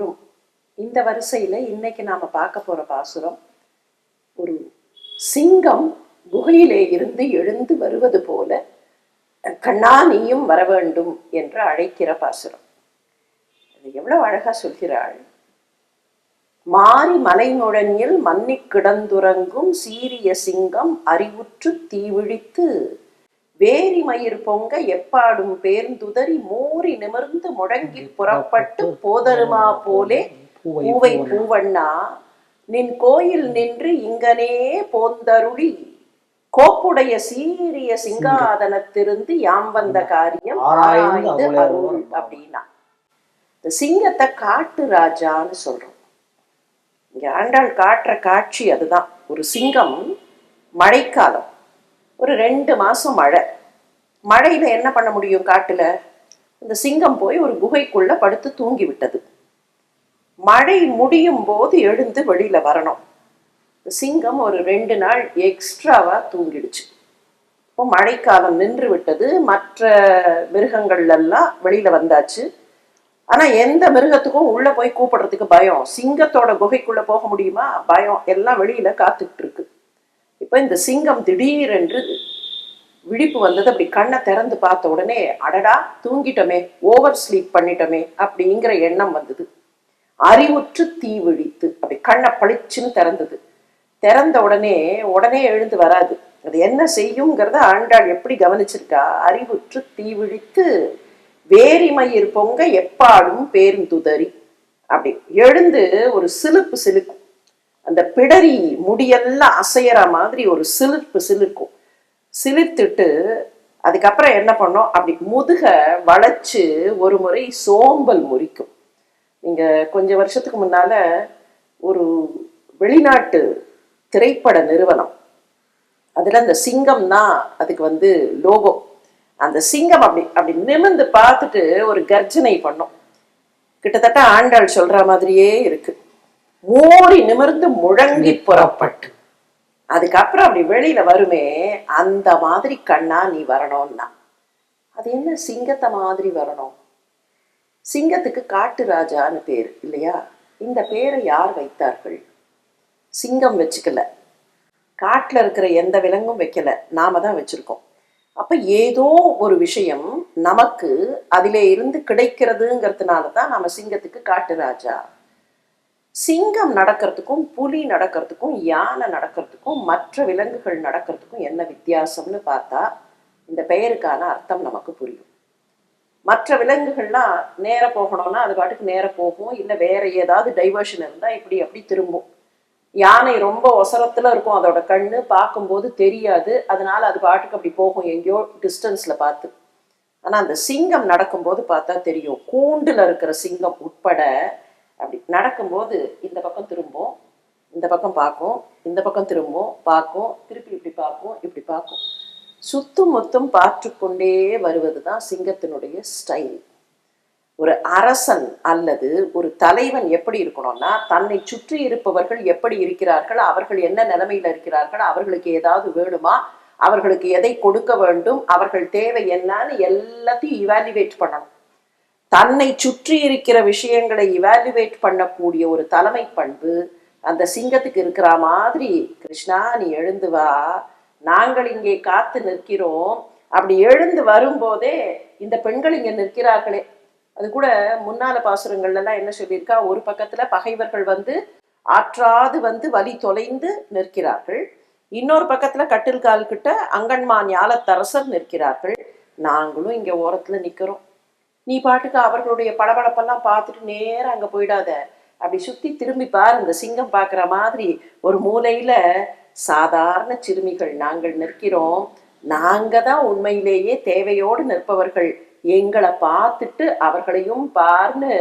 ஆண்டாளும் இந்த வரிசையில் இன்னைக்கு நாம பார்க்க போற பாசுரம் ஒரு சிங்கம் குகையிலே இருந்து எழுந்து வருவது போல கண்ணா நீயும் வர வேண்டும் என்று அழைக்கிற பாசுரம். அது எவ்வளவு அழகா சொல்கிறாள். மாறி மலைமுழனில் மன்னி கிடந்துறங்கும் சீரிய சிங்கம் அறிவுற்று தீவிழித்து வேரி மயிர் பொங்க எப்பாடும் பேர்ந்துதறி மூறி நிமிர்ந்து முழங்கி புறப்பட்டு போதருமா போலே பூவை பூவண்ணா நின் கோயில் நின்று இங்கனே போந்தருளி கோப்புடைய சீரிய சிங்காதனத்திருந்து யாம் வந்த காரியம் ஆராய்ந்து அருள். அப்படின்னா. இந்த சிங்கத்தை காட்டு ராஜான்னு சொல்றோம். இங்க ஆண்டாள் காட்டுற காட்சி அதுதான். ஒரு சிங்கம் மழைக்காலம். ஒரு ரெண்டு மாதம் மழை. மழையில் என்ன பண்ண முடியும் காட்டில்? இந்த சிங்கம் போய் ஒரு குகைக்குள்ளே படுத்து தூங்கி விட்டது மழை முடியும் போது எழுந்து வெளியில் வரணும். சிங்கம் ஒரு ரெண்டு நாள் எக்ஸ்ட்ராவாக தூங்கிடுச்சு. இப்போ மழைக்காலம் நின்று விட்டது. மற்ற மிருகங்கள்லாம் வெளியில் வந்தாச்சு. ஆனால் எந்த மிருகத்துக்கும் உள்ளே போய் கூப்பிடுறதுக்கு பயம். சிங்கத்தோட குகைக்குள்ளே போக முடியுமா? பயம். எல்லாம் வெளியில் காத்துக்கிட்டு இருக்கு. இப்போ இந்த சிங்கம் திடீரென்று விழிப்பு வந்தது. அப்படி கண்ணை திறந்து பார்த்த உடனே அடடா தூங்கிட்டோமே ஓவர் ஸ்லீப் பண்ணிட்டோமே அப்படிங்கிற எண்ணம் வந்தது. அறிவுற்று தீ விழித்து அப்படி கண்ணை பளிச்சுன்னு திறந்தது. திறந்த உடனே உடனே எழுந்து வராது. அது என்ன செய்யுங்கிறத ஆண்டாள் எப்படி கவனிச்சிருக்கா? அறிவுற்று தீ விழித்து வேரிமயிர் பொங்க எப்பாடும் பேருந்துதறி அப்படி எழுந்து ஒரு சிலுப்பு சிலுக்கு அந்த பிடரி முடியெல்லாம் அசையற மாதிரி ஒரு சிலிர்ப்பு சிலிர்க்கும். சிலிர்த்துட்டு அதுக்கப்புறம் என்ன பண்ணோம்? அப்படி முதுக வளைச்சு ஒரு முறை சோம்பல் முறிக்கும். நீங்க கொஞ்சம் வருஷத்துக்கு முன்னால ஒரு வெளிநாட்டு திரைப்பட நிறுவனம். அதில் அந்த சிங்கம் தான் அதுக்கு வந்து லோகோ. அந்த சிங்கம் அப்படி அப்படி நிமிர்ந்து பார்த்துட்டு ஒரு கர்ஜனை பண்ணோம். கிட்டத்தட்ட ஆண்டாள் சொல்ற மாதிரியே இருக்கு. மூடி நிமிர்ந்து முழங்கி புறப்பட்டு. அதுக்கப்புறம் அப்படி வெளியில வருமே அந்த மாதிரி கண்ணா நீ வரணும்னா. அது என்ன சிங்கத்தை மாதிரி வரணும்? சிங்கத்துக்கு காட்டு ராஜான்னு பேர் இல்லையா? இந்த பேரை யார் வைத்தார்கள்? சிங்கம் வச்சுக்கல. காட்டுல இருக்கிற எந்த விலங்கும் வைக்கல. நாம தான் வச்சிருக்கோம். அப்ப ஏதோ ஒரு விஷயம் நமக்கு அதிலே இருந்து கிடைக்கிறதுங்கிறதுனால தான் நாம சிங்கத்துக்கு காட்டு ராஜா. சிங்கம் நடக்கிறதுக்கும் புலி நடக்கிறதுக்கும் யானை நடக்கிறதுக்கும் மற்ற விலங்குகள் நடக்கிறதுக்கும் என்ன வித்தியாசம்னு பார்த்தா இந்த பெயருக்கான அர்த்தம் நமக்கு புரியும். மற்ற விலங்குகள்லாம் நேர போகணும்னா அது பாட்டுக்கு நேர போகும். இல்லை வேற ஏதாவது டைவர்ஷன் இருந்தால் இப்படி அப்படி திரும்பும். யானை ரொம்ப ஒசரத்தில் இருக்கும் அதோட கண்ணு பார்க்கும்போது தெரியாது. அதனால அது பாட்டுக்கு அப்படி போகும் எங்கேயோ டிஸ்டன்ஸில் பார்த்து. ஆனால் அந்த சிங்கம் நடக்கும்போது பார்த்தா தெரியும். கூண்டில் இருக்கிற சிங்கம் உட்பட அப்படி நடக்கும்போது இந்த பக்கம் திரும்பும் இந்த பக்கம் பார்க்கும் இந்த பக்கம் திரும்பும் பார்க்கும் திருப்பி இப்படி பார்க்கும் இப்படி பார்க்கும். சுத்தும் மொத்தம் பார்த்து கொண்டே வருவது தான் சிங்கத்தினுடைய ஸ்டைல் ஒரு அரசன் அல்லது ஒரு தலைவன் எப்படி இருக்கணும்னா தன்னை சுற்றி இருப்பவர்கள் எப்படி இருக்கிறார்கள் அவர்கள் என்ன நிலைமையில் இருக்கிறார்கள் அவர்களுக்கு ஏதாவது வேணுமா அவர்களுக்கு எதை கொடுக்க வேண்டும் அவர்கள் தேவை என்னன்னு எல்லாத்தையும் இவாலுவேட் பண்ணணும். தன்னை சுற்றி இருக்கிற விஷயங்களை இவாலுவேட் பண்ணக்கூடிய ஒரு தலைமை பண்பு அந்த சிங்கத்துக்கு இருக்கிற மாதிரி கிருஷ்ணா நீ எழுந்து வா. நாங்கள் இங்கே காத்து நிற்கிறோம். அப்படி எழுந்து வரும்போதே இந்த பெண்கள் இங்கே நிற்கிறார்களே. அது கூட முன்னால பாசுரங்கள்லாம் எல்லாம் என்ன சொல்லியிருக்கா? ஒரு பக்கத்துல பகைவர்கள் வந்து ஆற்றாது வந்து வலி தொலைந்து நிற்கிறார்கள். இன்னொரு பக்கத்துல கட்டில் கால் கிட்ட அங்கன்மா ஞாலத்தரசர் நிற்கிறார்கள். நாங்களும் இங்க ஓரத்துல நிக்கிறோம். நீ பாட்டுக்கு அவர்களுடைய பளபளப்பெல்லாம் பார்த்துட்டு நேரம் அங்கே போயிடாத. அப்படி சுற்றி திரும்பி பாரு இந்த சிங்கம் பார்க்குற மாதிரி ஒரு மூலையில் சாதாரண சிறுமிகள். நாங்கள் நிற்கிறோம். நாங்கள் தான் உண்மையிலேயே தேவையோடு நிற்பவர்கள். எங்களை பார்த்துட்டு அவர்களையும் பார்னு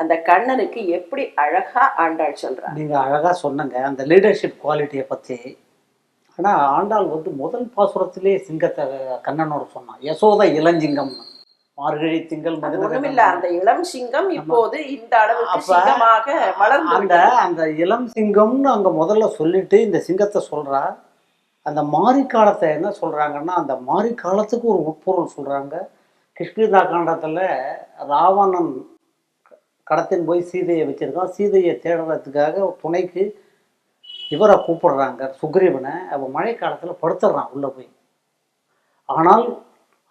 அந்த கண்ணனுக்கு எப்படி அழகா ஆண்டாள் சொல்றா. நீங்க அழகா சொன்னங்க அந்த லீடர்ஷிப் குவாலிட்டியை பத்தி. ஆனா ஆண்டாள் வந்து முதல் பாசுரத்திலே சிங்கத்தை கண்ணனோட சொன்னான் யசோதா இளஞ்சிங்கம்னு. மார்கழி திங்கள் ஒண்ணுமில்ல. அந்த இளம் சிங்கம் இப்போது இந்த அளவுக்கு சிங்கமாக வளர்ந்து அந்த. அந்த இளம் சிங்கம்னு அங்க முதல்ல சொல்லிட்டு இந்த சிங்கத்தை சொல்றா. அந்த மாரி காலத்தை என்ன சொல்றாங்கன்னா அந்த மாரி காலத்துக்கு ஒரு உட்பொருள் சொல்றாங்க. கிருஷ்ணதா காண்டத்துல ராவணன் கடத்தின் போய் சீதையை வச்சிருக்கான். சீதையை தேடுறதுக்காக துணைக்கு இவரை கூப்பிடுறாங்க சுக்ரீவனை. அவன் மழை காலத்தில் படுத்துடுறான் உள்ளே போய். ஆனால்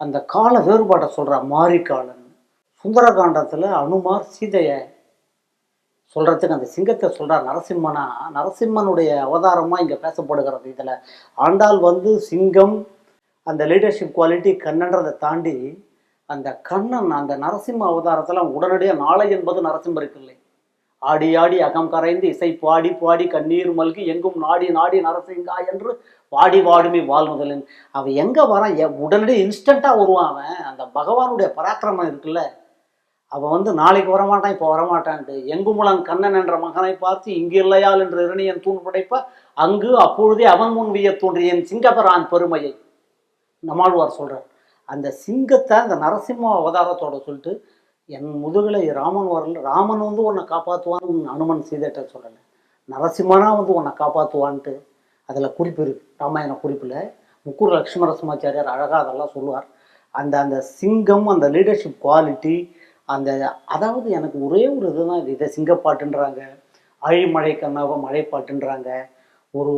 அந்த கால வேறுபாட்டை சொல்கிறான் மாரிக்காலன் சுந்தரகாண்டத்தில் அனுமார் சீதையை சொல்கிறதுக்கு அந்த சிங்கத்தை சொல்கிறார் நரசிம்மனா நரசிம்மனுடைய அவதாரமாக இங்கே பேசப்படுகிறது இதில். ஆண்டாள் வந்து சிங்கம் அந்த லீடர்ஷிப் குவாலிட்டி கண்ணன்றதை தாண்டி அந்த கண்ணன் அந்த நரசிம்ம அவதாரத்தில் உடனடியாக நாளை என்பது நரசிம்மருக்கு இல்லை ஆடி ஆடி அகம் கரைந்து இசை பாடி பாடி கண்ணீர் மல்கி எங்கும் நாடி நாடி நரசிங்கா என்று வாடி வாடுமி வாழ்முதலின். அவன் எங்கே வரான்? எ- உடனடியே இன்ஸ்டண்ட்டாக வருவான் அவன். அந்த பகவானுடைய பராக்கிரமம் இருக்குல்ல. அவன் வந்து நாளைக்கு வரமாட்டான் இப்போ வரமாட்டான்ட்டு. எங்குமுளன் கண்ணன் என்ற மகனை பார்த்து இங்கு இல்லையால் என்று இரணியன் தூண் படைப்ப. அங்கு அப்பொழுதே அவன் முன் விய தோன்றிய என் சிங்கபரான் பெருமையை. நம்மாழ்வார் சொல்கிறார் அந்த சிங்கத்தை அந்த நரசிம்ம அவதாரத்தோட சொல்லிட்டு என் முதுகில் ராமன் வரல. ராமன் வந்து உன்னை காப்பாற்றுவான்னு அனுமன் சீதைட்ட சொல்லலை. நரசிம்மனா வந்து உன்னை காப்பாற்றுவான்ட்டு அதில் குறிப்பு இருக்குது ராமாயண குறிப்பில் முக்கூர் லக்ஷ்மண சிம்மாச்சாரியார் அழகாக அதெல்லாம் சொல்லுவார். அந்த அந்த சிங்கம் அந்த லீடர்ஷிப் குவாலிட்டி அந்த அதாவது எனக்கு ஒரே ஒரு இதுதான் இதை. சிங்கப்பாட்டுன்றாங்க அழிமழை கண்ணாவ மழைப்பாட்டுன்றாங்க ஒரு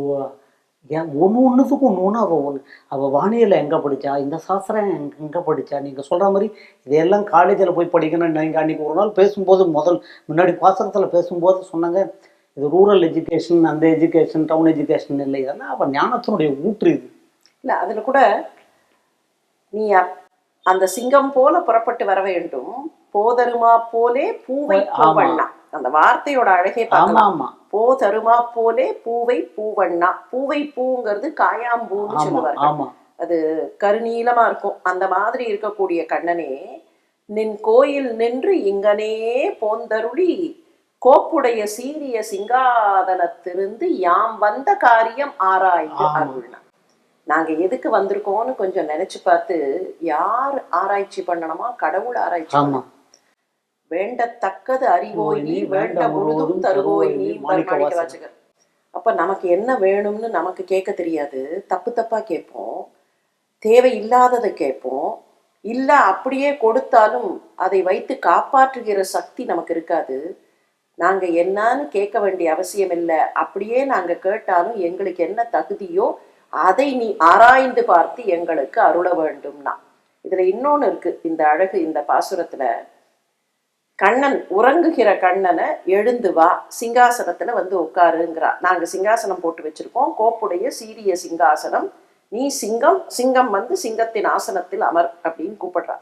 ஏன் ஒன்று ஒன்றுத்துக்கும் ஒன்று ஒன்று அவள் ஒன்று அவள் வானியலை எங்கே படித்தா இந்த சாஸ்திரம் எங்கே எங்கே படித்தா நீங்கள் சொல்கிற மாதிரி இதையெல்லாம் காலேஜில் போய் படிக்கணும்னு நீங்கள் அன்றைக்கி ஒரு நாள் பேசும்போது முதல் முன்னாடி பாசனத்தில் பேசும்போது சொன்னாங்க இது ரூரல் எஜுகேஷன் அந்த எஜுகேஷன் டவுன் எஜுகேஷன் இல்லை. இதெல்லாம் அவள் ஞானத்தினுடைய ஊற்று இது. இல்ல அதுல கூட நீ அந்த சிங்கம் போல புறப்பட்டு வர வேண்டும். போதருமா போலே பூவை ஆமா. பூவண்ணா. அந்த வார்த்தையோட அழகே ஆமாம் போதருமா போலே பூவை பூவண்ணா. பூவை பூங்கிறது காயாம்பூன்னு ஆமாம் அது கருநீலமா இருக்கும். அந்த மாதிரி இருக்கக்கூடிய கண்ணனே நின் கோயில் நின்று இங்கனே போந்தருளி கோப்புடைய சீரிய சிங்காதனத்திலிருந்து யாம் வந்த காரியம் ஆராய்ந்து. அருள்னா. நாங்க எதுக்கு வந்திருக்கோம்னு கொஞ்சம் நினைச்சு பார்த்து யார் ஆராய்ச்சி பண்ணணுமா? கடவுள் ஆராய்ச்சி வேண்டத்தக்கது அறிவோய் நீ வேண்ட முழுதும் தருவோய் நீ மாணிக்க வாசகர். அப்ப நமக்கு என்ன வேணும்னு நமக்கு கேட்க தெரியாது. தப்பு தப்பா கேட்போம். தேவையில்லாததை கேட்போம். இல்ல அப்படியே கொடுத்தாலும் அதை வைத்து காப்பாற்றுகிற சக்தி நமக்கு இருக்காது. நாங்க என்னன்னு கேட்க வேண்டிய அவசியம் இல்லை. அப்படியே நாங்க கேட்டாலும் எங்களுக்கு என்ன தகுதியோ அதை நீ ஆராய்ந்து பார்த்து எங்களுக்கு அருள வேண்டும்னா. இதுல இன்னொன்னு இருக்கு. இந்த அழகு இந்த பாசுரத்துல. கண்ணன் உறங்குகிற கண்ணனை எழுந்து வா. சிங்காசனத்துல வந்து உட்காருங்கிறா. நாங்க சிங்காசனம் போட்டு வச்சிருக்கோம். கோப்புடைய சீரிய சிங்காசனம். நீ சிங்கம் சிங்கம் வந்து சிங்கத்தின் ஆசனத்தில் அமர் அப்படின்னு கூப்பிடுறா.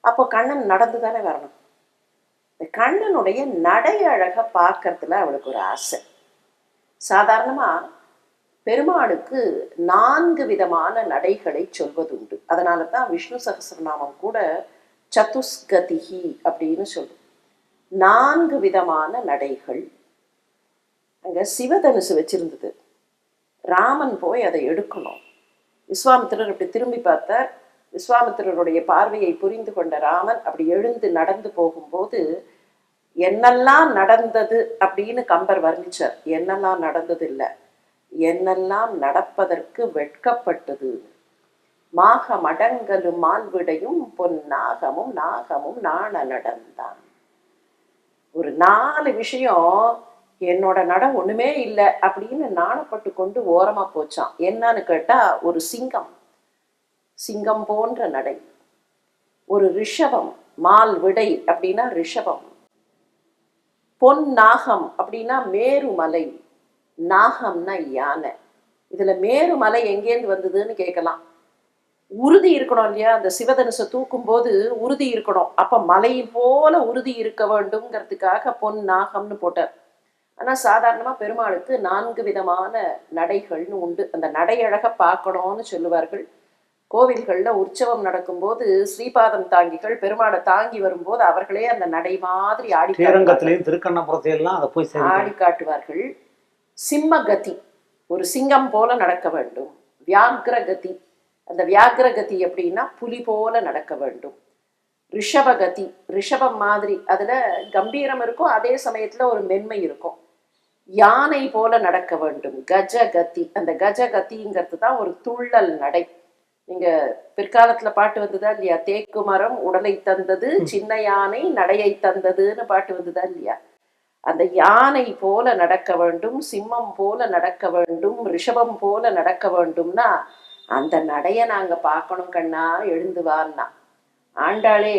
அப்போ கண்ணன் நடந்து தானே வரணும். இந்த கண்ணனுடைய நடை அழகை பார்க்கறதுல அவளுக்கு ஒரு ஆசை. சாதாரணமா பெருமாளுக்கு நான்கு விதமான நடைகளை சொல்வதுண்டு அதனால தான் விஷ்ணு சகசிரநாமம் கூட சதுஸ்கதிகி அப்படின்னு சொல்லும். நான்கு விதமான நடைகள். அங்கே சிவதனுசு வச்சிருந்தது. ராமன் போய் அதை எடுக்கணும். விஸ்வாமித்திரர் இப்படி திரும்பி பார்த்தார். விஸ்வாமித்திரருடைய பார்வையை புரிந்து கொண்ட ராமன் அப்படி எழுந்து நடந்து போகும்போது என்னெல்லாம் நடந்தது அப்படின்னு கம்பர் வர்ணிச்சார். என்னெல்லாம் நடந்தது இல்லை என்னெல்லாம் நடப்பதற்கு வெட்கப்பட்டது. மாக மடங்கலும் மால்விடையும் பொன் நாகமும் நாகமும் நாண நடந்தான். ஒரு நாலு விஷயம் என்னோட நட ஒண்ணுமே இல்லை அப்படின்னு நாணப்பட்டு கொண்டு ஓரமா போச்சான். என்னன்னு கேட்டா ஒரு சிங்கம். சிங்கம் போன்ற நடை. ஒரு ரிஷபம் மால் விடை அப்படின்னா ரிஷபம். பொன் நாகம் அப்படின்னா மேருமலை. நாகம்னா யானை. இதுல மேருமலை எங்கேருந்து வந்ததுன்னு கேட்கலாம். உறுதி இருக்கணும் இல்லையா? அந்த சிவதனுசை தூக்கும் போது உறுதி இருக்கணும். அப்ப மலை போல உறுதி இருக்க வேண்டும்ங்கிறதுக்காக பொன் நாகம்னு போட்டார். ஆனா சாதாரணமா பெருமாளுக்கு நான்கு விதமான நடைகள்னு உண்டு. அந்த நடை அழக பார்க்கணும்னு சொல்லுவார்கள். கோவில்கள்ல உற்சவம் நடக்கும்போது ஸ்ரீபாதம் தாங்கிகள் பெருமாளை தாங்கி வரும்போது அவர்களே அந்த நடை மாதிரி ஆடி. ஸ்ரீரங்கத்திலையும் அதை போய் ஆடி காட்டுவார்கள். சிம்மகதி ஒரு சிங்கம் போல நடக்க வேண்டும். வியாக்ரகதி அந்த வியாக்ரகதி எப்படின்னா புலி போல நடக்க வேண்டும். ரிஷபகதி ரிஷபம் மாதிரி அதுல கம்பீரம் இருக்கும். அதே சமயத்துல ஒரு மென்மை இருக்கும். யானை போல நடக்க வேண்டும். கஜகதி அந்த கஜகதிங்கிறது தான் ஒரு துள்ளல் நடை. நீங்க பிற்காலத்துல பாட்டு வந்ததா இல்லையா? தேக்கு மரம் உடலை தந்தது சின்ன யானை நடையை தந்ததுன்னு பாட்டு வந்ததா இல்லையா? அந்த யானை போல நடக்க வேண்டும் சிம்மம் போல நடக்க வேண்டும் ரிஷபம் போல நடக்க வேண்டும்னா அந்த நடைய நாங்க பார்க்கணும் கண்ணா எழுந்து வான்னா. ஆண்டாளே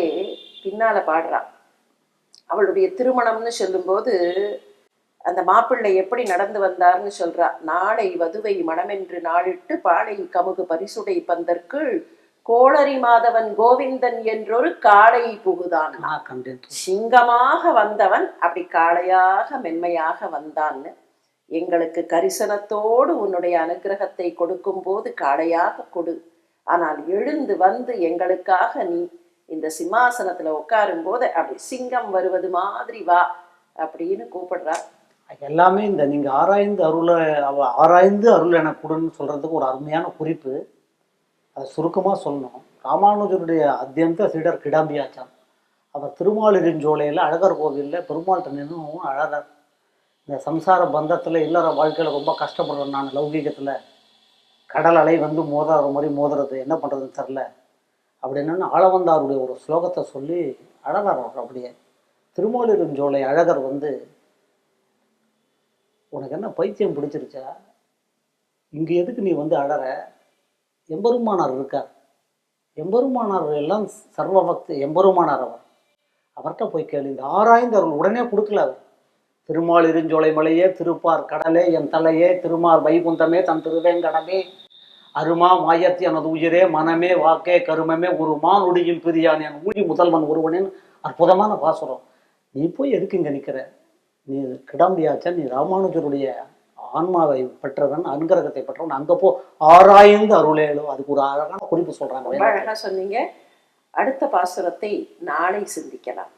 பின்னால பாடுறா. அவளுடைய திருமணம்னு சொல்லும்போது அந்த மாப்பிள்ளை எப்படி நடந்து வந்தார்னு சொல்றா நாளை வதுவை மணமென்று நாளிட்டு பாளை கமுகு பரிசுடை பந்தற்குள் கோளரி மாதவன் கோவிந்தன் என்றொரு காளை புகுதான். சிங்கமாக வந்தவன் அப்படி காளையாக மென்மையாக வந்தான்னு எங்களுக்கு கரிசனத்தோடு உன்னுடைய அனுகிரகத்தை கொடுக்கும்போது காளையாக கொடு. ஆனால் எழுந்து வந்து எங்களுக்காக நீ இந்த சிம்மாசனத்துல உட்காரும் போது அப்படி சிங்கம் வருவது மாதிரி வா அப்படின்னு கூப்பிடுறா. எல்லாமே இந்த நீங்க ஆராய்ந்து அருளை ஆராய்ந்து அருள் என கொடுன்னு சொல்றதுக்கு ஒரு அருமையான குறிப்பு. அதை சுருக்கமாக சொல்லணும். ராமானுஜனுடைய அத்தியந்த சீடர் கிடாம்பியாச்சான். அவர் திருமாலிருஞ்சோலையில் அழகர் கோவிலில் பெருமாள்கிட்ட நின்றும் அழகர் இந்த சம்சார பந்தத்தில் இல்லற வாழ்க்கையில் ரொம்ப கஷ்டப்படுறேன் நான் லௌகீகத்தில். கடல் அலை வந்து மோதாத மாதிரி மோதுறது என்ன பண்ணுறதுன்னு தெரில அப்படின்னு ஆளவந்தாருடைய ஒரு ஸ்லோகத்தை சொல்லி அழகர் அவர் அப்படியே. திருமாலிருஞ்சோலை அழகர் வந்து உனக்கு என்ன பைத்தியம் பிடிச்சிருச்சா? இங்கே எதுக்கு நீ வந்து அழற? எம்பெருமானார் இருக்கார். எம்பெருமானார் எல்லாம் சர்வ பக்தி எம்பெருமானார் அவர். அவர்கிட்ட போய் கேளு இந்த ஆராய்ந்து அவர்கள் உடனே கொடுக்கல அவர். திருமால் இருஞ்சோலை மலையே திருப்பார் கடலே என் தலையே திருமார் வைகுந்தமே தன் திருவேங்கடமே அருமா மாயத்தி எனது உயிரே மனமே வாக்கே கருமமே ஒரு மானுடியில் பிரியான் என் ஊழி முதல்வன் ஒருவனின் அற்புதமான பாசுரம். நீ போய் எதுக்கு இங்கே நிற்கிற நீ கிடாம்பியாச்சா? நீ ராமானுஜருடைய ஆன்மாவை பெற்றவன் அனுகிரகத்தை பெற்றவன். அங்க போ ஆராய்ந்து அருளேலோ. அதுக்கு ஒரு அழகான குறிப்பு சொல்றாங்க. ரொம்ப அழகா சொன்னீங்க. அடுத்த பாசுரத்தை நாளை சிந்திக்கலாம்.